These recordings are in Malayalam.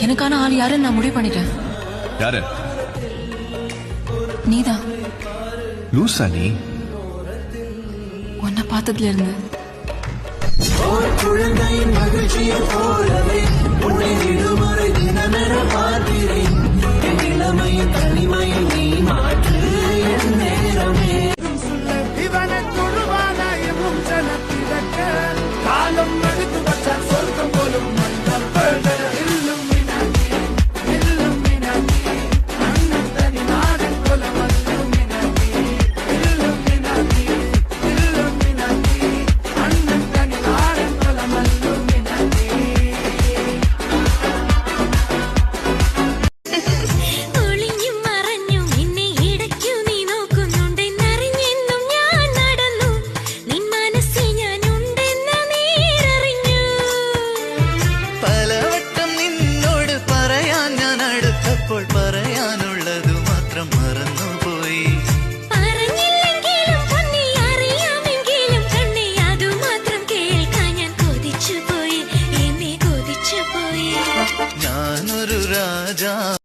எனக்கான ஆள் யாருன்னு நான் முடிவு பண்ணிட்டேன். யாரு? நீதான். லூசா நீ? உன்னை பார்த்ததுல இருந்து இவனை सजा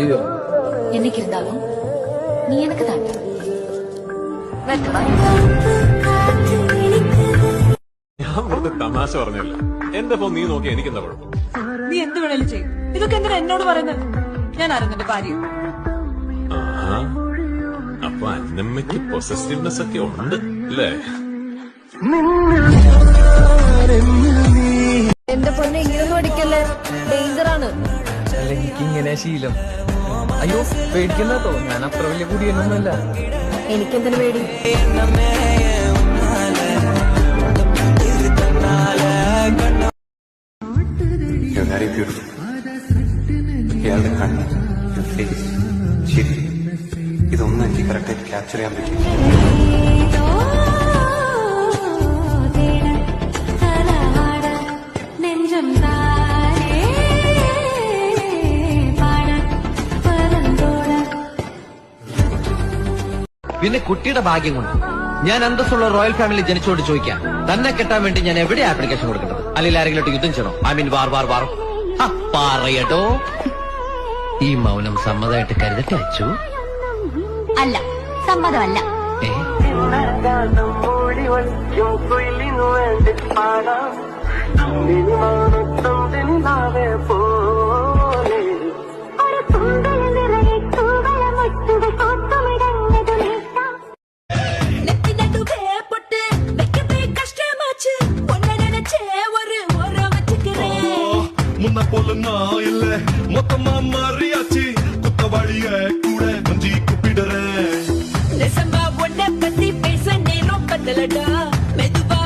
பார்த்துட்டேன் ஐயோ என்னைக்கு இருந்தாலும் நீ எனக்கு தான் കാത്തു വിളിക്കുന്നത് ഞാൻ വെറുതെ തമാശ പറഞ്ഞല്ല എന്റെ ഫോൺ നീ നോക്കി എനിക്കെന്താ കുഴപ്പം നീ എന്ത് വേണേലും ചെയ്യും ഇതൊക്കെ എന്തിനാ എന്നോട് പറയുന്നത് ഞാൻ ആയിരുന്നു ഭാര്യ ആഹാ. അപ്പൊ അന്നമ്മയ്ക്ക് പൊസസീവ്നെസ് ഒക്കെ ഉണ്ട് അല്ലേ എന്റെ പൊന്നെ ഇങ്ങനൊന്നും അടിക്കല്ലേ ഡേഞ്ചർ ആണ് അല്ല എനിക്ക് ഇങ്ങനെ ശീലം. അയ്യോ പേടിക്കുന്നോ ഞാൻ അത്ര വലിയ കുടിയൊന്നുമല്ല. എനിക്കെന്തിനു പേടി? You're very beautiful. ഇയാളുടെ കണ്ണ് ഫേസ് ശരി. ഇതൊന്നും എനിക്ക് കറക്റ്റായിട്ട് ക്യാപ്ചർ ചെയ്യാൻ പറ്റില്ല. പിന്നെ കുട്ടിയുടെ ഭാഗ്യം കൊണ്ട് ഞാൻ അന്തസ്സുള്ള റോയൽ ഫാമിലി ജനിച്ചോട് ചോദിക്കാം തന്നെ കെട്ടാൻ വേണ്ടി ഞാൻ എവിടെ ആപ്ലിക്കേഷൻ കൊടുക്കേണ്ടത് അല്ലെങ്കിൽ ആരെങ്കിലും യുദ്ധം ചെയ്യണോ ഐ മീൻ വാർ വാർ വാർ ഹ, പറയട്ടോ ഈ മൗനം സമ്മതമായിട്ട് കരുതട്ടെ അച്ചു അല്ല സമ്മതമല്ല ഏ இல்ல. மொத்தமா மாறியாச்சு. குத்தவாளிய கூட கொஞ்சி கூப்பிடுறேன். நெசமா உன்னை பத்தி பேச நேரம் பத்தலடா. மெதுவா